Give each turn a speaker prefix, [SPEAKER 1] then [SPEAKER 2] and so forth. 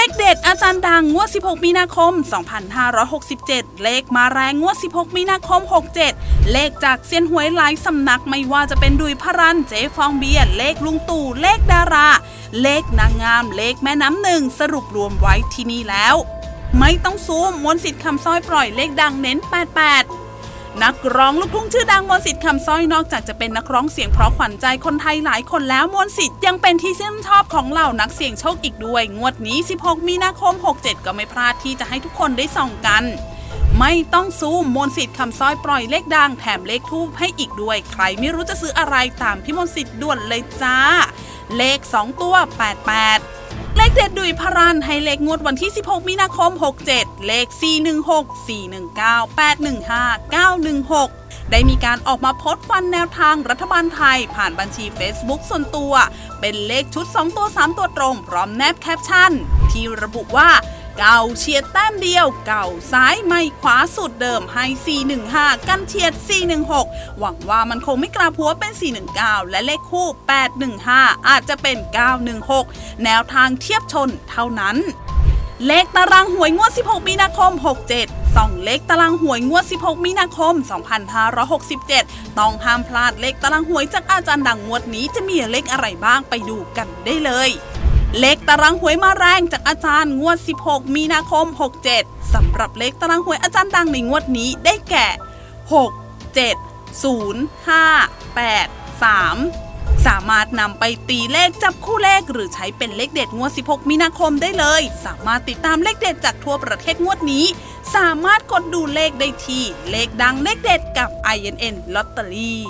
[SPEAKER 1] เลขเด็ดอาจารย์ดังงวด 16 มีนาคม 2567 เลขมาแรงงวด 16 มีนาคม 67 เลขจากเซียนหวยหลายสำนักไม่ว่าจะเป็นดุยพรัน เจ๊ฟองเบียร์เลขลุงตู่ เลขดารา เลขนางงาม เลขแม่น้ำหนึ่ง สรุปรวมไว้ที่นี่แล้ว ไม่ต้องซูมมนสิทธิ์คำสร้อยปล่อยเลขดังเน้น 88 นักร้องลูกทุ่งชื่อดังมนต์สิทธิ์คำสร้อยนอกจากจะเป็นนักร้องเสียงเพราะขวัญใจคนไทยหลายคนแล้วมนต์สิทธิ์ยังเป็นที่ชื่นชอบของเหล่านักเสี่ยงโชคอีกด้วย งวดนี้ 16 มีนาคม 67 ก็ไม่พลาดที่จะให้ทุกคนได้ส่องกัน ไม่ต้องซูมมนต์สิทธิ์คำสร้อยปล่อยเลขดังแถมเลขทูบให้อีกด้วย ใครไม่รู้จะซื้ออะไรตามพี่มนต์สิทธิ์ด่วนเลยจ้า เลข 2 ตัว 88 ขเด็ดดุยพรันให้เลขงวดวันที่ 16 มีนาคม 67 เลข 416 419 815 916 ได้มีการออกมาโพสต์ฟันแนวทางรัฐบาลไทย ผ่านบัญชี Facebook ส่วนตัว เป็นเลขชุด 2 ตัว 3 ตัวตรง พร้อมแนบแคปชั่น ที่ระบุว่า เก่าเฉียดแต้มเดียว เก่าซ้ายไม่ขวาสุดเดิมให้ 415 กันเฉียด 416 หวังว่ามันคงไม่กลับหัวเป็น 419 และเลขคู่ 815 อาจจะเป็น 916 แนวทางเทียบชนเท่านั้น เลขตารางหวยงวด 16 มีนาคม 67ส่องเลขตารางหวยงวด 16 มีนาคม 2567 ต้องห้ามพลาดเลขตารางหวยจากอาจารย์ดังงวดนี้จะมีเลขอะไรบ้างไปดูกันได้เลย เลขตารางหวยมาแรงจากอาจารย์งวด 16 มีนาคม 67 สำหรับเลขตารางหวยอาจารย์ดังในงวดนี้ได้แก่ 6 7 0 5 8 3 สามารถนำไปตีเลขจับคู่เลข หรือใช้เป็นเลขเด็ดงวด 16 มีนาคมได้เลย สามารถติดตามเลขเด็ดจากทั่วประเทศงวดนี้ สามารถกดดูเลขได้ที่เลขดังเลขเด็ดกับ INN ลอตเตอรี่